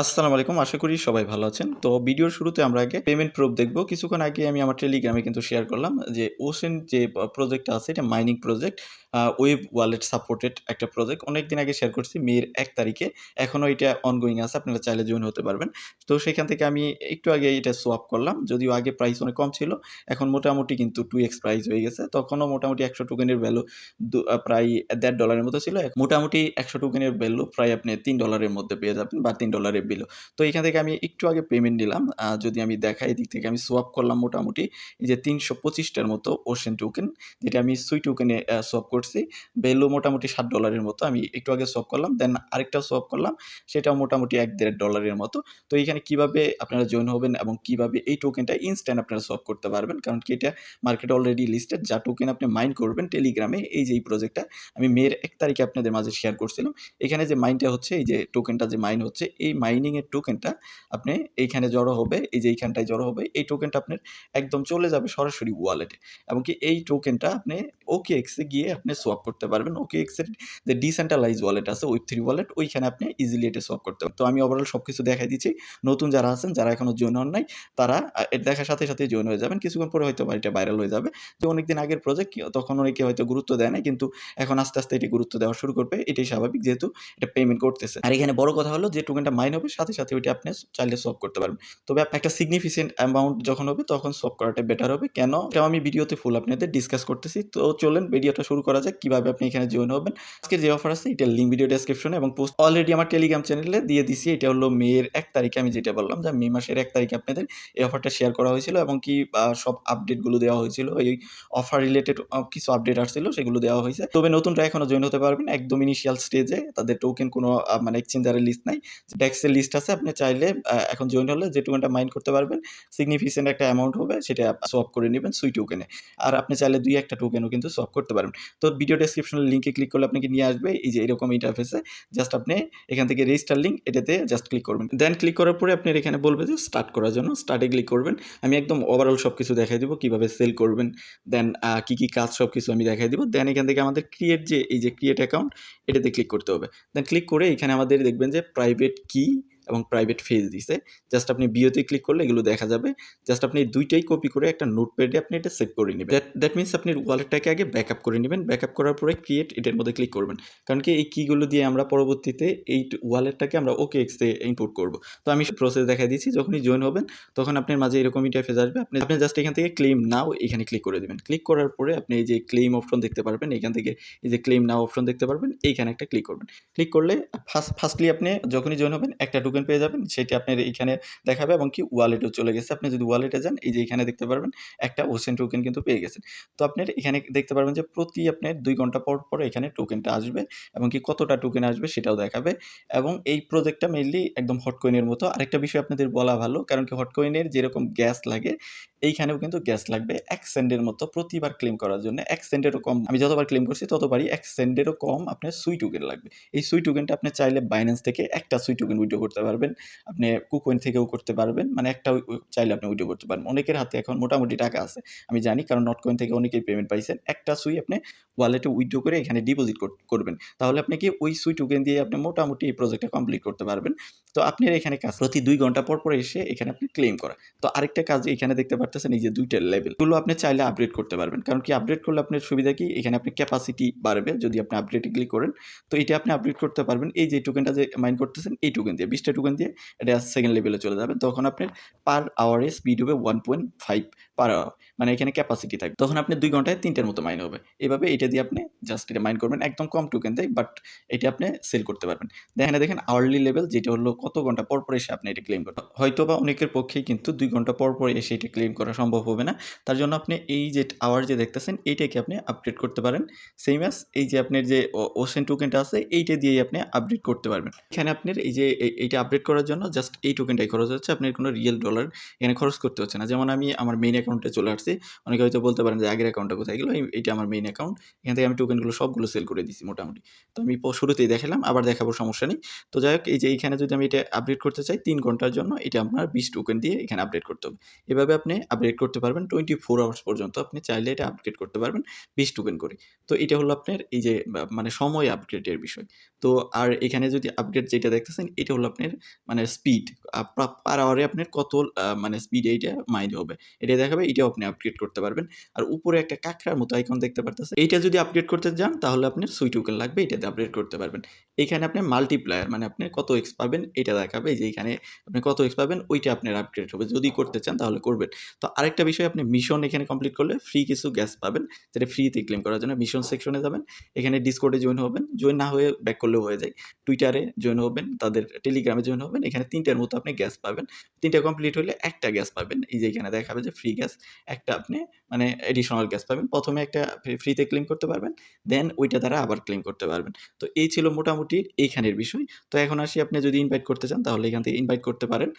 আসসালামু আলাইকুম, আশা করি সবাই ভালো আছেন। তো ভিডিওর শুরুতে আমরা আগে পেমেন্ট প্রুফ দেখব। কিছুক্ষণ আগে আমি আমার টেলিগ্রামে কিন্তু শেয়ার করলাম যে ওসেন যে প্রজেক্টটা আছে, এটা mining project web wallet supported একটা প্রজেক্ট অনেক দিন আগে শেয়ার করছি, মের এক তারিখে। এখনও এটা অনগোয়িং আছে, আপনারা চাইলে জয়েন হতে পারবেন। তো সেখান থেকে আমি একটু আগে এটা সোয়াপ করলাম, যদিও আগে প্রাইস অনেক কম ছিল, এখন মোটামুটি কিন্তু টু এক্স প্রাইস হয়ে গেছে। তখনও মোটামুটি একশো টোকেনের ভ্যালু প্রায় দেড় ডলারের মতো ছিল। মোটামুটি একশো টোকেনের ভ্যালু প্রায় আপনি তিন ডলারের মধ্যে পেয়ে যাবেন বা তিন ডলারের বিল তো এখান থেকে আমি একটু আগে পেমেন্ট নিলাম। যদি আমি দেখাই, এদিক থেকে আমি সোয়াপ করলাম মোটামুটি, এই যে তিনশো পঁচিশটার মতো ওশেন টোকেন যেটা আমি সুই টোকেনে সোয়াপ করছি ভ্যালু মোটামুটি ষাট ডলারের মতো। আমি একটু আগে সোয়াপ করলাম দেন আরেকটা সোয়াপ করলাম, সেটাও মোটামুটি এক দেড় ডলারের মতো। তো এখানে কীভাবে আপনারা জয়েন হবেন এবং কীভাবে এই টোকেনটা ইনস্ট্যান্ট আপনারা সোয়াপ করতে পারবেন? কারণ কি এটা মার্কেটে অলরেডি লিস্টেড যা টোকেন আপনি মাইন্ড করবেন টেলিগ্রামে এই যে এই প্রজেক্টটা আমি মেয়ের এক তারিখে আপনাদের মাঝে শেয়ার করছিলাম। এখানে যে মাইনটা হচ্ছে, এই যে টোকেনটা যে মাইন হচ্ছে, এই মাইনিংয়ের টোকেনটা আপনি এইখানে জড়ো হবে, এই যে এইখানটায় জড়ো হবে, এই টোকেনটা আপনার একদম চলে যাবে সরাসরি ওয়ালেটে এবং কি এই টোকেনটা আপনি ওকে এক্সে গিয়ে আপনি সোয়াপ করতে পারবেন। ওকে এক্সের যে ডিসেন্ট্রালাইজ ওয়ালেট আছে ওই থ্রি ওয়ালেট ওইখানে আপনি ইজিলি এটা সোয়াপ করতে পারবেন। তো আমি ওভারঅল সব কিছু দেখাই দিচ্ছি। নতুন যারা আছেন, যারা এখনও জয়েন হন নাই, তারা এটা দেখার সাথে সাথে জয়েন হয়ে যাবেন। কিছুক্ষণ পরে হয়তো এটা ভাইরাল হয়ে যাবে। যে অনেকদিন আগের প্রজেক্ট তখন অনেকে হয়তো গুরুত্ব দেয় না কিন্তু এখন আস্তে আস্তে এটি গুরুত্ব দেওয়া শুরু করবে। এটাই স্বাভাবিক, যেহেতু এটা পেমেন্ট করতেছে। আর এখানে বড় কথা হলো, যে টোকেনটা মাইন হবে, সাথে সাথে ওইটা আপনি চাইলে সলভ করতে পারবেন। তবে আপনি একটা সিগনিফিকেন্ট অ্যামাউন্ট যখন হবে, তখন সলভ করাটা বেটার হবে। কেন? আমি ভিডিওতে ফুল আপনাদের ডিসকাস করতেছি। তো চলেন ভিডিওটা শুরু করা যাক, কীভাবে আপনি এখানে জয়েন হবেন। আজকে যে অফার আছে, এটা লিঙ্ক ভিডিও ডেসক্রিপশনে এবং পোস্ট অলরেডি আমার টেলিগ্রাম চ্যানেলে দিয়ে দিছি। এটা হলো মেয়ের এক তারিখে আমি যেটা বললাম যে, মে মাসের এক তারিখে আপনাদের এই অফারটা শেয়ার করা হয়েছিল এবং কি সব আপডেটগুলো দেওয়া হয়েছিল। এই অফার রিলেটেড কিছু আপডেট আসছিল, সেগুলো দেওয়া হয়েছে। তবে নতুনরা এখনও জয়েন হতে পারবেন একদম ইনিশিয়াল স্টেজে তাদের টোকেন কোনো মানে এক্সচেঞ্জারের লিস্ট নাই। ডেক্সের লিস্ট আছে, আপনি চাইলে এখন জয়েন হলে যে টোকেনটা মাইন্ড করতে পারবেন সিগনিফিকেন্ট একটা অ্যামাউন্ট হবে, সেটা সোয়াপ করে নেবেন সুই টোকেনে আর আপনি চাইলে দুই একটা টোকেনও কিন্তু সোয়াপ করতে পারবেন। তো ভিডিও ডেসক্রিপশনের লিঙ্কে ক্লিক করলে আপনাকে নিয়ে আসবে, এই যে এরকম ইন্টারফেসে জাস্ট আপনি এখান থেকে রেজিস্টার লিঙ্ক এটাতে জাস্ট ক্লিক করবেন। দেন ক্লিক করার পরে আপনার এখানে বলবে যে স্টার্ট করার জন্য স্টার্টে ক্লিক করবেন। আমি একদম ওভারঅল সব কিছু দেখাই দেবো, কীভাবে সেল করবেন। দেন কী কী কাজ সব কিছু আমি দেখাই দিব। দেন এখান থেকে আমাদের ক্রিয়েট যে, এই যে ক্রিয়েট অ্যাকাউন্ট এটাতে ক্লিক করতে হবে। দেন ক্লিক করে এখানে আমাদের দেখবেন যে প্রাইভেট কি এবং প্রাইভেট ফেজ দিছে। জাস্ট আপনি বিওতে ক্লিক করলে এগুলো দেখা যাবে। জাস্ট আপনি দুইটাই কপি করে একটা নোটপ্যাডে আপনি এটা সেভ করে নেবেন। দ্যাট মিনস আপনি ওয়ালেটটাকে আগে ব্যাকআপ করে নেবেন। ব্যাকআপ করার পরে ক্রিয়েট এটার মধ্যে ক্লিক করবেন। কারণ কি এই কিগুলো দিয়ে আমরা পরবর্তীতে এই ওয়ালেটটাকে আমরা ওকে এক্সে ইম্পোর্ট করব। তো আমি প্রসেস দেখা দিয়েছি, যখনই জয়েন হবেন, তখন আপনার মাঝে এরকম ইন্টারফেস আসবে। আপনি আপনি জাস্ট এখান থেকে ক্লেম নাও এখানে ক্লিক করে দেবেন। ক্লিক করার পরে আপনি এই যে ক্লেম অপশন দেখতে পারবেন, এখান থেকে এই যে ক্লেম নাও অপশন দেখতে পারবেন, এইখানে একটা ক্লিক করবেন। ক্লিক করলে ফার্স্ট ফার্স্টলি আপনি যখনই জয়েন হবেন, একটা টোকেন পেয়ে যাবেন, সেটি আপনার এইখানে দেখাবে এবং কি ওয়ালেটও চলে গেছে। আপনি যদি ওয়ালেটে যান, এই যে এখানে দেখতে পারবেন, একটা ওসেন টোকেন কিন্তু পেয়ে গেছেন। তো আপনার এখানে দেখতে পারবেন যে প্রতি আপনার দুই ঘণ্টা পর পর এখানে টোকেনটা আসবে এবং কি কতটা টোকেন আসবে সেটাও দেখাবে এবং এই প্রজেক্টটা মেইনলি একদম হটকয়েনের মতো। আরেকটা বিষয় আপনাদের বলা ভালো, কারণ কি হটকয়েনের যেরকম গ্যাস লাগে, এইখানেও কিন্তু গ্যাস লাগবে এক সেন্টের মতো প্রতিবার ক্লেম করার জন্য। এক সেন্টেরও কম, আমি যতবার ক্লেম করছি ততবারই এক সেন্টেরও কম আপনার সুই টোকেন লাগবে। এই সুই টোকেনটা আপনি চাইলে বাইন্যান্স থেকে একটা সুই টোকেন উইড্রো করতে পারবেন, আপনি কুকোয়েন থেকেও করতে পারবেন। মানে একটা চাইলে আপনি উইড্রো করতে পারবেন। অনেকের হাতে এখন মোটামুটি টাকা আছে। আমি জানি কারণ নটকয়েন থেকে অনেকেই পেমেন্ট পাইছেন। একটা সুই আপনি ওয়ালেটে উইড্রো করে এখানে ডিপোজিট করবেন। তাহলে আপনি কি ওই সুই টোকেন দিয়ে আপনি মোটামুটি এই প্রজেক্টটা কমপ্লিট করতে পারবেন। তো আপনার এখানে কাজ প্রতি দুই ঘণ্টা পর পর এসে এখানে আপনি ক্লেম করা। তো আরেকটা কাজ এখানে দেখতে পারতেছেন, এই যে দুইটা লেভেলগুলো আপনি চাইলে আপডেট করতে পারবেন। কারণ কি আপডেট করলে আপনার সুবিধা কি? এখানে আপনি ক্যাপাসিটি বাড়বে যদি আপনি আপডেটে ক্লিক করেন। তো এটা আপনি আপডেট করতে পারবেন। এই যে টোকেনটা যে মাইন্ড করতেছেন, এই টোকেন দিয়ে। বিশটা টোকেন দিয়ে এটা সেকেন্ড লেভেলে চলে যাবে। তখন আপনার পার আওয়ারে স্পিড হবে one point five per hour মানে এখানে ক্যাপাসিটি থাকবে। তখন আপনি দুই ঘন্টায় তিনটের মতো মাইন হবে। এভাবে এটা দিয়ে আপনি জাস্ট এটা মাইন্ড করবেন, একদম কম টোকেন দেয় বাট এটা আপনি সেল করতে পারবেন। দেখেন দেখেন আওয়ারলি লেভেল যেটা হলো কত ঘণ্টা পর পর এসে আপনি এটা ক্লেম করবেন। হয়তো বা অনেকের পক্ষেই কিন্তু দুই ঘণ্টা পর পর এসে এটা ক্লেম করা সম্ভব হবে না। তার জন্য আপনি এই যে আওয়ার যে দেখতেছেন, এইটাকে আপনি আপডেট করতে পারেন। সেম অ্যাজ এই যে আপনার যে ওশেন টোকেনটা আছে, এইটা দিয়েই আপনি আপডেট করতে পারবেন। এখানে আপনার এই যে এইটা আপডেট করার জন্য জাস্ট এই টোকেনটাই খরচ হচ্ছে। আপনার কোনো রিয়েল ডলার এখানে খরচ করতে হচ্ছে না। যেমন আমি আমার মেইন অ্যাকাউন্টে চলে আসছি, অনেকে হয়তো বলতে পারেন যে আগের অ্যাকাউন্টটা কোথায় গেলো? এইটা আমার মেইন অ্যাকাউন্ট এখান থেকে আমি টোকেনগুলো সবগুলো সেল করে দিছি মোটামুটি। তো আমি শুরুতেই দেখালাম, আবার দেখাবো, সমস্যা নেই। তো যাই হোক, এই যে এইখানে যদি আমি এটা আপডেট করতে চাই, তিন ঘণ্টার জন্য এটা আপনার বিশ টোকেন দিয়ে এখানে আপডেট করতে হবে। এভাবে আপনি আপডেট করতে পারবেন টোয়েন্টি ফোর আওয়ার্স পর্যন্ত। আপনি চাইলে এটা আপডেট করতে পারবেন বিশ টোকেন করে। তো এটা হলো আপনার এই যে মানে সময় আপগ্রেডের বিষয়। তো আর এখানে যদি আপগ্রেড যেটা দেখতেছেন, এটা হলো আপনার মানে স্পিড পার আওয়ারে আপনার কত মানে স্পিড এইটা মাইন হবে। এটা দেখাবে, এটাও আপনি আপগ্রেড করতে পারবেন। আর উপরে একটা কাঁকড়ার মতো আইকন দেখতে পারতেছেন। এইটা যদি আপগ্রেড করতে যান, তাহলে আপনার সুই টোকেন লাগবে, এটাতে আপগ্রেড করতে পারবেন। এখানে আপনি মাল্টিপ্লায়ার মানে আপনি কত এক্স পাবেন, এটা দেখাবে যে এখানে আপনি কত এক্স পাবেন, ওইটা আপনার আপগ্রেড হবে। যদি করতে চান, তাহলে করবেন। তো আরেকটা বিষয়, আপনি মিশন এখানে কমপ্লিট করলে ফ্রি কিছু গ্যাস পাবেন, যেটা ফ্রিতে ক্লেম করার জন্য মিশন সেকশনে যাবেন। এখানে ডিসকোডে জয়েন হবেন। জয়েন না হয়ে ব্যাক করলেও হয়ে যায়। টুইটারে জয়েন হবেন, তাদের টেলিগ্রামে জয়েন হবেন। এখানে তিনটার মতো আপনি গ্যাস পাবেন। তিনটা কমপ্লিট হলে একটা গ্যাস পাবেন। এই যে এখানে দেখাবে যে ফ্রি গ্যাস, একটা আপনি মানে এডিশনাল গ্যাস পাবেন। প্রথমে একটা ফ্রিতে ক্লেম করতে পারবেন দেন ওইটা দ্বারা আবার ক্লেম করতে পারবেন। তো এই ছিল মোটামুটি এইখানের বিষয়। তো এখন আসি আপনি যদি ইনভাইট করতে চান, তাহলে এখান থেকে ইনভাইট করতে পারেন।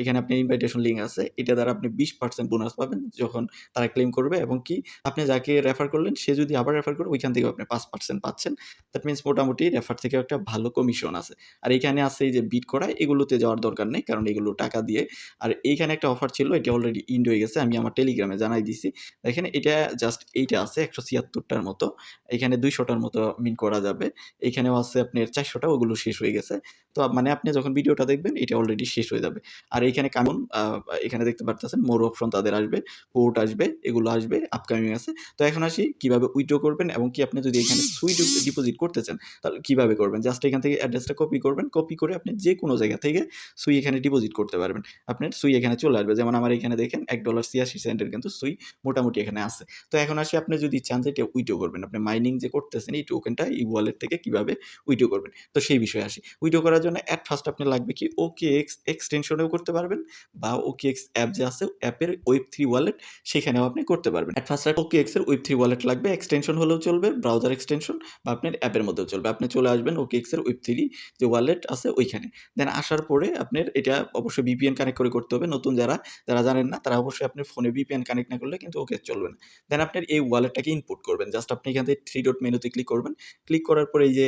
এখানে আপনি ইনভাইটেশন লিঙ্ক আছে। এটা দ্বারা আপনি বিশ পার্সেন্ট বোনাস পাবেন যখন তারা ক্লেম করবে এবং কি আপনি যাকে রেফার করলেন, সে যদি আবার রেফার করে ওইখান থেকে আপনি পাঁচ পার্সেন্ট পাচ্ছেন। দ্যাট মিনস মোটামুটি রেফার থেকে একটা ভালো কমিশন আছে। আর এখানে আছে এই যে বিট করা এগুলোতে যাওয়ার দরকার নেই, কারণ এগুলো টাকা দিয়ে। আর এইখানে একটা অফার ছিল, এটা অলরেডি ইন্ড হয়ে গেছে, আমি আমার টেলিগ্রামে জানাই দিছি। দেখেন, এটা জাস্ট এইটা আছে, একশো ছিয়াত্তরটার মতো। এখানে দুইশোটার মতো মিন করা যাবে। এখানেও আছে আপনার চারশোটা, ওগুলো শেষ হয়ে গেছে। তো মানে আপনি যখন ভিডিওটা দেখবেন, এটা অলরেডি শেষ হয়ে যাবে। আর এখানে কেমন এখানে দেখতে পারতেছেন মোর অপশন তাদের আসবে পোর্ট আসবে, এগুলো আসবে আপকামিং আছে। তো এখন আসি কীভাবে উইথড্র করবেন এবং কি আপনি যদি এখানে সুই ডিপোজিট করতে চান, তাহলে কীভাবে করবেন? জাস্ট এখান থেকে অ্যাড্রেসটা কপি করবেন কপি করে আপনি যে কোনো জায়গা থেকে সুই এখানে ডিপোজিট করতে পারবেন। আপনার সুই এখানে চলে আসবে, যেমন আমার এখানে দেখেন, এক ডলার ছিয়াশি সেন্টের কিন্তু সুই মোটামুটি এখানে আছে। তো এখন আসি আপনি যদি চান যে এটা উইডো করবেন, আপনি মাইনিং যে করতেছেন, এই টোকেনটা এই ওয়ালেট থেকে কীভাবে উইডো করবেন? তো সেই বিষয়ে আসি। উইডো করার জন্য অ্যাট ফার্স্ট আপনি লাগবে কি ওকে এক্স এক্সটেনশনেও করতে পারবেন বা ওকে এক্স অ্যাপ যে আছে অ্যাপের ওয়েব থ্রি ওয়ালেট সেখানেও আপনি করতে পারবেন। অ্যাট ফার্স্ট ওকে এক্সের ওয়েব থ্রি ওয়ালেট লাগবে এক্সটেনশন হলেও চলবে ব্রাউজার এক্সটেনশন বা আপনার অ্যাপের মধ্যেও চলবে। আপনি চলে আসবেন ওকে এক্সের ওয়েব থ্রি যে ওয়ালেট আছে ওইখানে। দেন আসার পরে আপনার এটা অবশ্যই ভিপিএন কানেক্ট করে করতে হবে। নতুন যারা যারা জানেন না, তারা অবশ্যই আপনার ফোনে ভিপিএন কানেক্ট না করলে কিন্তু ওকে চলবে না। দেন আপনার এই ওয়ালেটটাকে ইনপুট করবেন। জাস্ট আপনি এখান থেকে থ্রি ডট মেনুতে ক্লিক করবেন। ক্লিক করার পরে এই যে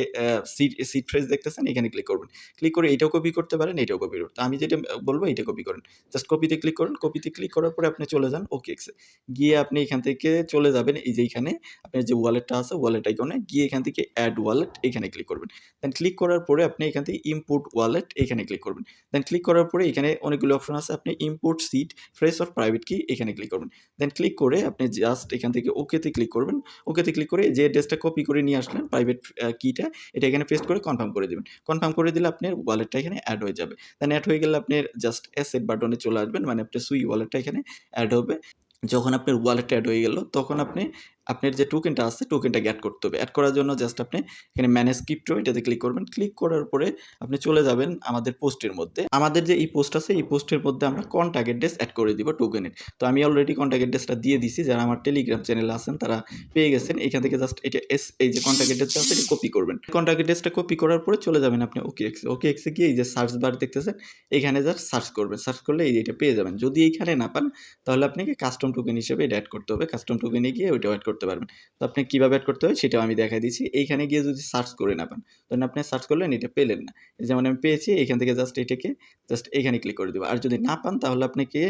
সিট সিট ফ্রেজ দেখতেছেন, এখানে ক্লিক করবেন। ক্লিক করে এটাও কপি করতে পারেন, এটাও কপি করতে আমি যেটা বলব, এটা কপি করেন। জাস্ট কপিতে ক্লিক করুন। কপিতে ক্লিক করার পরে আপনি চলে যান ওকে এক্সে গিয়ে আপনি এখান থেকে চলে যাবেন, এই যে এখানে আপনার যে ওয়ালেটটা আছে ওয়ালেট আইকনে গিয়ে এখান থেকে অ্যাড ওয়ালেট এখানে ক্লিক করবেন। দেন ক্লিক করার পরে আপনি এখান থেকে ইম্পোর্ট ওয়ালেট এখানে ক্লিক করবেন। দেন ক্লিক করার পরে এখানে অনেকগুলো অপশন আছে, আপনি import seed phrase or private key এখানে ক্লিক করবেন। দেন ক্লিক করে আপনি জাস্ট এখান থেকে ওকেতে ক্লিক করবেন। ওকেতে ক্লিক করে যে অ্যাড্রেসটা কপি করে নিয়ে আসলেন প্রাইভেট কিটা এটা এখানে পেস্ট করে কনফার্ম করে দেবেন। কনফার্ম করে দিলে আপনার ওয়ালেটটা এখানে অ্যাড হয়ে যাবে। দেন অ্যাড হয়ে গেলে আপনি জাস্ট অ্যাসেট বাটনে চলে আসবেন। মানে আপনার সুই ওয়ালেটটা এখানে অ্যাড হবে। যখন আপনার ওয়ালেটটা অ্যাড হয়ে গেল, তখন আপনি আপনার যে টোকেনটা আছে টোকেনটা অ্যাড করতে হবে। অ্যাড করার জন্য জাস্ট আপনি এখানে ম্যানেজ ক্রিপ্টো এটাতে ক্লিক করবেন। ক্লিক করার পরে আপনি চলে যাবেন আমাদের পোস্টের মধ্যে। আমাদের যে এই পোস্ট আছে, এই পোস্টের মধ্যে আমরা কন্ট্যাক্ট অ্যাড্রেস অ্যাড করে দিব টোকেনের তো আমি অলরেডি কন্ট্যাক্ট অ্যাড্রেসটা দিয়ে দিছি। যারা আমার টেলিগ্রাম চ্যানেল আছেন, তারা পেয়ে গেছেন। এখান থেকে জাস্ট এটা এস এই যে কন্ট্যাক্ট অ্যাড্রেসটা আছে কপি করবেন। কন্ট্যাক্ট অ্যাড্রেসটা কপি করার পরে চলে যাবেন আপনি ওকে এক্সে ওকে এক্সে গিয়ে এই যে সার্চ বার দেখতেছেন, এখানে জাস্ট সার্চ করবেন। সার্চ করলে এই এটা পেয়ে যাবেন। যদি এইখানে না পান, তাহলে আপনাকে কাস্টম টোকেন হিসেবে এটা অ্যাড করতে হবে। কাস্টম টোকেনে গিয়ে ওইটা অ্যাড করতে পারবেন। তো আপনি কীভাবে অ্যাড করতে হবে সেটাও আমি দেখা দিচ্ছি। এইখানে গিয়ে যদি সার্চ করে না পান তখন আপনি সার্চ করলেন, এটা পেলেন না। যেমন আমি পেয়েছি, এখান থেকে জাস্ট এটাকে জাস্ট এখানে ক্লিক করে দেবো। আর যদি না পান, তাহলে আপনাকে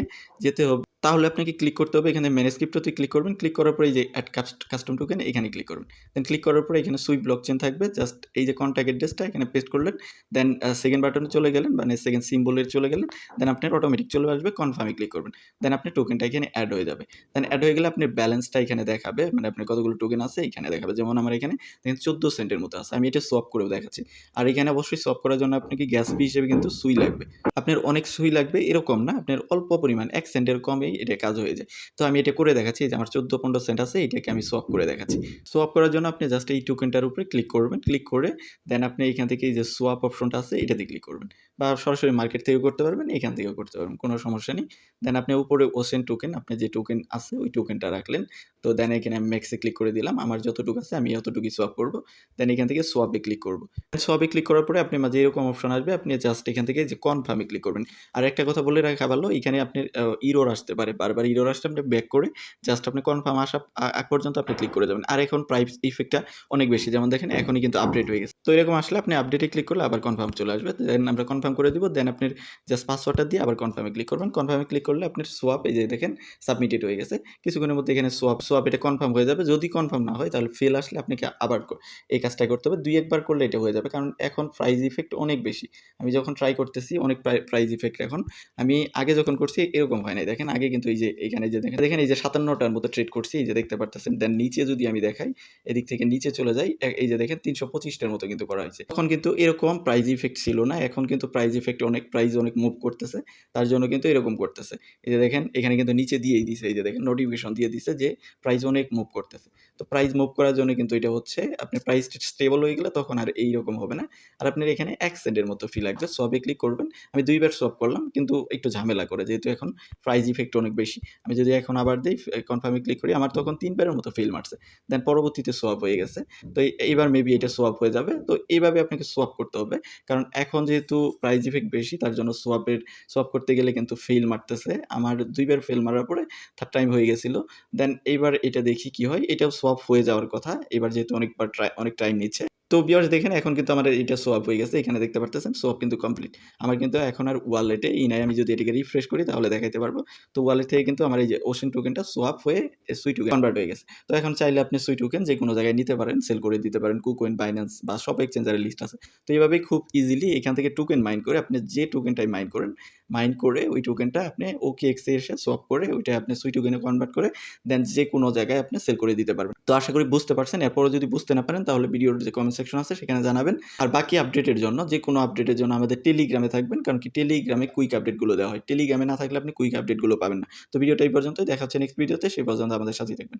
যেতে হবে তাহলে আপনাকে ক্লিক করতে হবে। এখানে ম্যানেজ ক্রিপ্টোতে ক্লিক করবেন। ক্লিক করার পরে এই যে অ্যাড কাস্টম টোকেন এখানে ক্লিক করবেন। দেন ক্লিক করার পরে এখানে সুই ব্লক চেন থাকবে। জাস্ট এই যে কন্ট্যাক্ট অ্যাড্রেসটা এখানে পেস্ট করলেন। দেন সেকেন্ড বাটনে চলে গেলেন। মানে সেকেন্ড সিম্বলের চলে গেলেন। দেন আপনার অটোমেটিক চলে আসবে। কনফার্মে ক্লিক করবেন। দেন আপনি টোকেনটা এখানে অ্যাড হয়ে যাবে। দেন অ্যাড হয়ে গেলে আপনি ব্যালেন্সটা এখানে দেখাবে। মানে আপনার কতগুলো টোকেন আছে এখানে দেখাবে। যেমন আমার এখানে দেখেন চোদ্দ সেন্টের মতো আছে। আমি এটা সোয়াপ করেও দেখাচ্ছি। আর এখানে অবশ্যই সোয়াপ করার জন্য আপনাকে গ্যাস ফি হিসেবে কিন্তু সুই লাগবে। আপনার অনেক সুই লাগবে। এরকম না। আপনার অল্প পরিমাণ, এক সেন্টের কমেই এটা কাজ হয়ে যায়। তো আমি এটা করে দেখাচ্ছি যে আমার চোদ্দ পনেরো সেন্ট আছে, এটাকে আমি সোয়াপ করে দেখাচ্ছি। সোয়াপ করার জন্য আপনি জাস্ট এই টোকেনটার উপরে ক্লিক করবেন। ক্লিক করে দেন আপনি এখান থেকে যে সোয়াপ অপশনটা আছে, এটাতে ক্লিক করবেন। বা সরাসরি মার্কেট থেকেও করতে পারবেন, এখান থেকেও করতে পারবেন, কোনো সমস্যা নেই। দেন আপনি উপরে ওসেন টোকেন আপনি যে টোকেন আছে, ওই টোকেনটা রাখলেন। তো দেন এখানে আমি ম্যাক্সে ক্লিক করে দিলাম। আমার যতটুকু আছে আমি অতটুকুই সোয়াপ করব। দেন এখান থেকে সোয়াপে ক্লিক করব। সোয়াপে ক্লিক করার পরে আপনি মাঝে এরকম অপশন আসবে, আপনি জাস্ট এখান থেকে যে কনফার্মে ক্লিক করবেন। আর একটা কথা বলে রাখা ভালো, এখানে আপনি ইরোর আসতে পারে। বারবার ইরর আসলে আপনি ব্যাক করে জাস্ট আপনি কনফার্ম আসা আগ পর্যন্ত আপনি ক্লিক করে যাবেন। আর এখন প্রাইস ইফেক্টটা অনেক বেশি। যেমন দেখেন, এখনই কিন্তু আপডেট হয়ে গেছে। তো এরকম আসলে আপনি আপডেটে ক্লিক করলে আবার কনফার্ম চলে আসবে। দেন আমরা কনফার্ম করে দিব। দেন আপনার জাস্ট পাসওয়ার্ডটা দিয়ে আবার কনফার্মে ক্লিক করবেন। কনফার্মে ক্লিক করলে আপনার সোয়াপ এই যে দেখেন সাবমিটেড হয়ে গেছে। কিছুক্ষণের মধ্যে এখানে সোয়াপ সোয়াপ এটা কনফার্ম হয়ে যাবে। যদি কনফার্ম না হয়, তাহলে ফেল আসলে আপনাকে আবার এই কাজটা করতে হবে। দুই একবার করলে এটা হয়ে যাবে। কারণ এখন প্রাইস ইফেক্ট অনেক বেশি। আমি যখন ট্রাই করতেছি, অনেক প্রাইস ইফেক্ট এখন। আমি আগে যখন করছি, এরকম হয় নাই। দেখেন, আগে কিন্তু এই যে এখানে যে দেখেন দেখেন এই যে সাতান্নটার মতো ট্রেড করছি, এই যে দেখতে পারতেছেন। দেন নিচে যদি আমি দেখাই, এদিক থেকে নিচে চলে যাই এই যে দেখেন, তিনশো পঁচিশটার মতো কিন্তু করা হয়েছে। তখন কিন্তু এরকম প্রাইজ ইফেক্ট ছিল না। এখন কিন্তু প্রাইজ ইফেক্ট অনেক প্রাইজ অনেক মুভ করতেছে। তার জন্য কিন্তু এরকম করতেছে। এই যে দেখেন, এখানে কিন্তু নিচে দিয়েই দিছে। এই যে দেখেন নোটিফিকেশন দিয়ে দিছে যে প্রাইস অনেক মুভ করতেছে। তো প্রাইস মুভ করার জন্য কিন্তু এটা হচ্ছে, আপনি প্রাইস স্টেবল হয়ে গেলে তখন আর এইরকম হবে না। আর আপনার এখানে এক সেন্টের মতো ফি লাগবে সবে ক্লিক করবেন। আমি দুইবার সব করলাম, কিন্তু একটু ঝামেলা করে, যেহেতু এখন প্রাইস ইফেক্ট অনেক বেশি। আমি যদি এখন আবার দিই কনফার্মে ক্লিক করি, আমার তখন তিনবারের মতো ফেল মারছে। দেন পরবর্তীতে সোয়াপ হয়ে গেছে। তো এইবার মেবি এটা সোয়াপ হয়ে যাবে। তো এইভাবে আপনাকে সোয়াপ করতে হবে। কারণ এখন যেহেতু প্রাইস ইফেক্ট বেশি, তার জন্য সোয়াপের সোয়াপ করতে গেলে কিন্তু ফেল মারতেছে। আমার দুইবার ফেল মারার পরে থার্ড টাইম হয়ে গেছিল। দেন এইবার এটা দেখি কি হয়, এটাও সোয়াপ হয়ে যাওয়ার কথা। এবার যেহেতু অনেকবার ট্রাই অনেক টাইম নিচ্ছে। তো বিয়ার্স দেখেন, এখন কিন্তু আমার এটা সোয়াপ হয়ে গেছে। এখানে দেখতে পারতেছেন সোয়াপ কিন্তু কমপ্লিট আমার কিন্তু এখন আর ওয়ালেটে ই নাই। আমি যদি এটাকে রিফ্রেশ করি, তাহলে দেখাইতে পারব। তো ওয়ালেট থেকে কিন্তু আমার এই যে ওশন টোকেনটা সোয়াপ হয়ে সুই টোকেন কনভার্ট হয়ে গেছে। তো এখন চাইলে আপনি সুই টোকেন যে কোনো জায়গায় নিতে পারেন সেল করে দিতে পারেন কুকোয়েন বাইন্যান্স বা সব এক্সচেঞ্জারের লিস্ট আছে। তো এইভাবেই খুব ইজিলি এখান থেকে টোকেন মাইন করে আপনি যে টোকেনটাই মাইন করেন মাইন করে ওই টোকেনটা আপনি ওকে এক্সে এসে সোয়াপ করে ওইটা আপনি সুই টোকেনে কনভার্ট করে দেন যে কোনো জায়গায় আপনি সেল করে দিতে পারবেন। তো আশা করি বুঝতে পারছেন। এরপরও যদি বুঝতে না পারেন তাহলে ভিডিওর যে কমেন্ট সেকশন আছে সেখানে জানাবেন। আর বাকি আপডেটের জন্য, যে কোনো আপডেটের জন্য আমাদের টেলিগ্রামে থাকবেন, কারণ কি টেলিগ্রামে কুইক আপডেটগুলো দেওয়া হয়। টেলিগ্রামে না থাকলে আপনি কুইক আপডেটগুলো পাবেন না। তো ভিডিওটা এই পর্যন্ত দেখা হচ্ছে নেক্সট ভিডিওতে সেই পর্যন্ত আমাদের সাথেই থাকবেন।